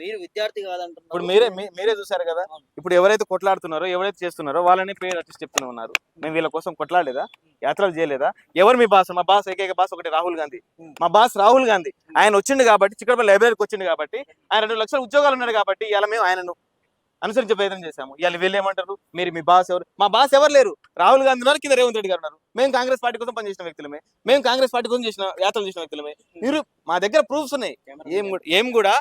మీరు విద్యార్థి కాదంటున్నారు. ఇప్పుడు మీరే మీ- మీరే చూసారు కదా? ఇప్పుడు ఎవరైతే కొట్లాడుతున్నారో ఎవరైతే చేస్తున్నారో వాళ్ళని పేరు ఆర్టిస్ట్ చెప్తూనే ఉన్నారు. మేము వీళ్ళ కోసం కొట్లాడలేదా? యాత్రలు చేయలేదా? ఎవరు మీ బాస్? మా బాస్ ఏకైక బాస్ ఒకటి రాహుల్ గాంధీ. మా బాస్ రాహుల్ గాంధీ. ఆయన వచ్చిండు కాబట్టి చిక్కడపల్లి లైబ్రరీకి వచ్చిండు కాబట్టి ఆయన రెండు లక్షల ఉద్యోగాలు ఉన్నాడు కాబట్టి ఇలా మేము ఆయనను అనుసరించే ప్రయత్నం చేశాము. ఇవాళ వీళ్ళు ఏమంటారు? మీరు మీ బాస్ ఎవరు? మా బాస్ ఎవరు లేరు? రాహుల్ గాంధీ ఉన్నారు కింద రేవంత్ రెడ్డి గారు ఉన్నారు. మేము కాంగ్రెస్ పార్టీ కోసం పనిచేసిన వ్యక్తులమే. మేము కాంగ్రెస్ పార్టీ కోసం చేసిన యాత్రలు చేసిన వ్యక్తులమే. మీరు మా దగ్గర ప్రూఫ్స్ ఉన్నాయి. ఏం కూడా- ఏం కూడా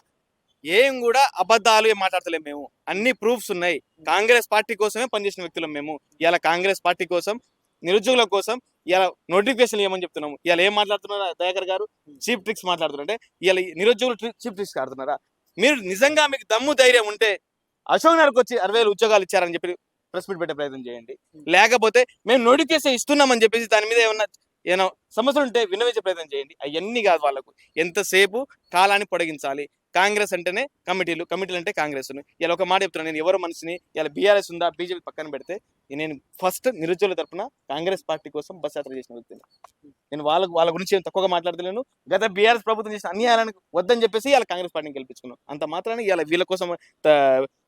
ఏం కూడా అబద్ధాలు ఏం మాట్లాడతలేము మేము. అన్ని ప్రూఫ్స్ ఉన్నాయి. కాంగ్రెస్ పార్టీ కోసమే పనిచేసిన వ్యక్తులం మేము. ఇలా కాంగ్రెస్ పార్టీ కోసం నిరుద్యోగుల కోసం ఇలా నోటిఫికేషన్ ఏమని చెప్తున్నాము. ఇలా ఏం మాట్లాడుతున్నారా దయాకర్ గారు? చీప్ ట్రిక్స్ మాట్లాడుతున్నారు. అంటే ఇలా నిరుద్యోగులు చీప్ ట్రిక్స్ ఆడుతున్నారా మీరు నిజంగా మీకు దమ్ము ధైర్యం ఉంటే అశోక్ నగర్కి వచ్చి అరవై వేలు ఉద్యోగాలు ఇచ్చారని చెప్పి ప్రెస్ మీట్ పెట్టే ప్రయత్నం చేయండి. లేకపోతే మేము నోటిఫికేషన్ ఇస్తున్నామని చెప్పేసి దాని మీద ఏమన్నా ఏమైనా సమస్యలు ఉంటే విన్నవించే ప్రయత్నం చేయండి. అవన్నీ కాదు వాళ్ళకు. ఎంతసేపు కాలాన్ని పొడిగించాలి? కాంగ్రెస్ అంటేనే కమిటీలు కమిటీలు అంటే కాంగ్రెస్ ఇలా ఒక మాట చెప్తున్నాను నేను ఎవరు మనిషిని ఇలా బీఆర్ఎస్ ఉందా బీజేపీ పక్కన పెడితే నేను ఫస్ట్ నిరుద్యోగుల తరపున కాంగ్రెస్ పార్టీ కోసం బస్ యాత్ర చేసిన వ్యక్తిని. నేను వాళ్ళ వాళ్ళ గురించి ఏం తక్కువగా మాట్లాడలేను గత బీఆర్ఎస్ ప్రభుత్వం చేసిన అన్యాయాలను వద్దని చెప్పేసి ఇలా కాంగ్రెస్ పార్టీని గెలిపించుకున్నాను. అంత మాత్రాన్ని ఇలా వీళ్ళ కోసం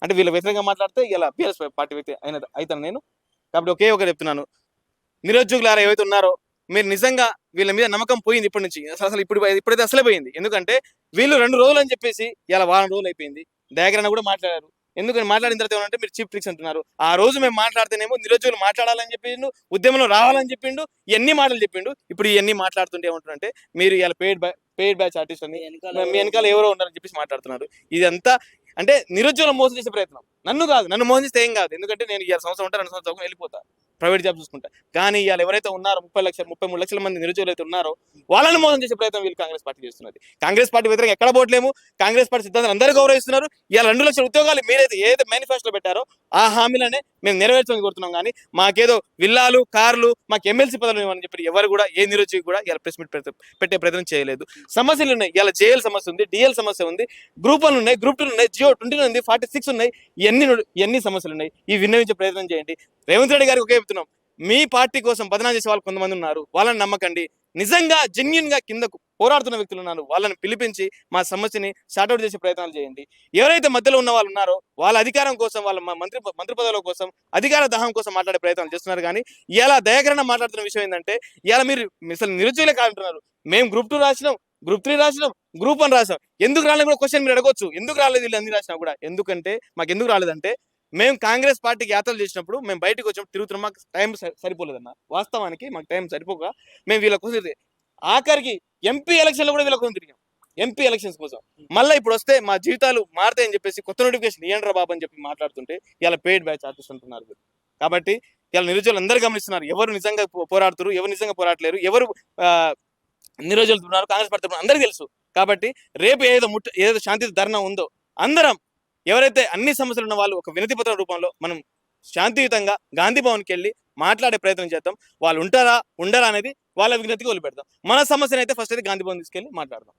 అంటే వీళ్ళ వ్యతిరేకంగా మాట్లాడితే ఇలా బీఆర్ఎస్ పార్టీ వ్యక్తి అయిన అవుతాను నేను. కాబట్టి ఒకే ఒకటి చెప్తున్నాను. నిరుద్యోగులు ఏవైతే ఉన్నారో మీరు నిజంగా వీళ్ళ మీద నమ్మకం పోయింది ఇప్పటి నుంచి. అసలు ఇప్పుడు ఇప్పుడైతే అసలే పోయింది. ఎందుకంటే వీళ్ళు రెండు రోజులు అని చెప్పేసి ఇలా వారం రోజులు అయిపోయింది. డయాగ్రామ్ కూడా మాట్లాడారు. ఎందుకని మాట్లాడిన తర్వాత ఏమంటే మీరు చీప్ ట్రిక్స్ అంటున్నారు. ఆ రోజు మేము మాట్లాడితేనేమో నిరుద్యోగులు మాట్లాడాలని చెప్పిండు ఉద్యమంలో రావాలని చెప్పిండు ఇవన్నీ మాటలు చెప్పిండు. ఇప్పుడు ఇవన్నీ మాట్లాడుతుంటే ఏమంటారంటే మీరు ఇలా పెయిడ్ బ్యా పెయిడ్ బ్యాచ్ ఆర్టిస్ట్ అని మీ వెనకాల ఎవరో ఉన్నారని చెప్పేసి మాట్లాడుతున్నారు. ఇదంతా అంటే నిరుద్యోగం మోసం చేసే ప్రయత్నం. నన్ను కాదు నన్ను మోసం చేస్తే ఏం కాదు. ఎందుకంటే నేను ఇవాళ సంవత్సరం ఉంటా రెండు సంవత్సరం వెళ్ళిపోతా. ప్రైవేట్ జాబ్ చూసుకుంటా. కానీ ఇవాళ ఎవరైతే ఉన్నారో ముప్పై లక్షలు ముప్పై మూడు లక్షల మంది నిరుద్యోగులు అయితే ఉన్నారో వాళ్ళని మోసం చేసే ప్రయత్నం వీళ్ళు కాంగ్రెస్ పార్టీ చేస్తున్నది. కాంగ్రెస్ పార్టీ వ్యతిరేకంగా ఎక్కడ పోవట్లేము కాంగ్రెస్ పార్టీ సిద్ధాంతాలు అందరూ గౌరవిస్తున్నారు. ఇవాళ రెండు లక్షల ఉద్యోగాలు మీరైతే ఏదైతే మేనిఫెస్టోలో పెట్టారో ఆ హామీలనే మేము నెరవేర్చమని కోరుతున్నాం. కానీ మాకేదో విల్లాలు కార్లు మాకు ఎమ్మెల్సీ పదవులు ఇవ్వని చెప్పి ఎవరు కూడా ఏ నిరుద్యోగి కూడా ఇలా ప్రెస్ మీట్ పెట్టే ప్రయత్నం చేయలేదు. సమస్యలు ఉన్నాయి. ఇలా జేఎల్ సమస్య ఉంది డిఎల్ సమస్య ఉంది గ్రూప్ వన్ ఉన్నాయి గ్రూప్ టూ ఉన్నాయి జియో ట్వంటీ ఉంది ఫార్టీ సిక్స్ ఉన్నాయి ఎన్ని ఎన్ని సమస్యలు ఉన్నాయి ఇవి విన్నవించే ప్రయత్నం చేయండి. రేవంత్ రెడ్డి గారికి ఒకే చెప్తున్నాం. మీ పార్టీ కోసం బదనాం చేసే వాళ్ళు కొంతమంది ఉన్నారు. వాళ్ళని నమ్మకండి. నిజంగా జెన్యున్గా కిందకు పోరాడుతున్న వ్యక్తులు ఉన్నారు. వాళ్ళని పిలిపించి మా సమస్యని షార్ట్అవుట్ చేసే ప్రయత్నాలు చేయండి. ఎవరైతే మధ్యలో ఉన్న వాళ్ళు ఉన్నారో వాళ్ళ అధికారం కోసం వాళ్ళ మంత్రి మంత్రి పదవుల కోసం అధికార దాహం కోసం మాట్లాడే ప్రయత్నాలు చేస్తున్నారు. కానీ ఇలా దయాకరణ మాట్లాడుతున్న విషయం ఏంటంటే ఇలా మీరు అసలు నిరుద్యోగులే కాదంటున్నారు. మేము గ్రూప్ టూ రాసినాం గ్రూప్ త్రీ రాసినాం గ్రూప్ వన్ రాసాం. ఎందుకు రాలేదు కూడా క్వశ్చన్ మీరు అడగొచ్చు. ఎందుకు రాలేదు వీళ్ళు అన్ని రాసినా కూడా? ఎందుకంటే మాకు ఎందుకు రాలేదంటే మేము కాంగ్రెస్ పార్టీకి యాత్రలు చేసినప్పుడు మేము బయటకు వచ్చినప్పుడు తిరుగుతున్నాం. మాకు టైం సరి- సరిపోలేదన్న. వాస్తవానికి మాకు టైం సరిపోక మేము వీళ్ళ కోసం ఆఖరికి ఎంపీ ఎలక్షన్లో కూడా వీళ్ళ కోసం తిరిగాం. ఎంపీ ఎలక్షన్స్ కోసం. మళ్ళీ ఇప్పుడు వస్తే మా జీవితాలు మారుతాయని చెప్పేసి కొత్త నోటిఫికేషన్ ఇయ్యండ్రా బాబు అని చెప్పి మాట్లాడుతుంటే ఇలా పెయిడ్ బ్యాచ్ ఆర్టిస్ట్ అంటున్నారు కాబట్టి ఇలా నిరుజులు అందరూ గమనిస్తున్నారు. ఎవరు నిజంగా పోరాడుతారు పోరాడుతున్నారు ఎవరు నిజంగా పోరాడలేరు ఎవరు నిరోజులుతున్నారు కాంగ్రెస్ పార్టీ అందరికీ తెలుసు. కాబట్టి రేపు ఏదో ముట్ట ఏదో శాంతి ధర్నా ఉందో అందరం ఎవరైతే అన్ని సమస్యలు ఉన్న వాళ్ళు ఒక వినతి పత్రం రూపంలో మనం శాంతియుతంగా గాంధీ భవన్కి వెళ్ళి మాట్లాడే ప్రయత్నం చేద్దాం. వాళ్ళు ఉంటారా ఉండరా అనేది వాళ్ళ విజ్ఞతకి వదిలిపెడతాం మన సమస్యను అయితే ఫస్ట్ అయితే గాంధీ భవన్ తీసుకెళ్ళి మాట్లాడదాం.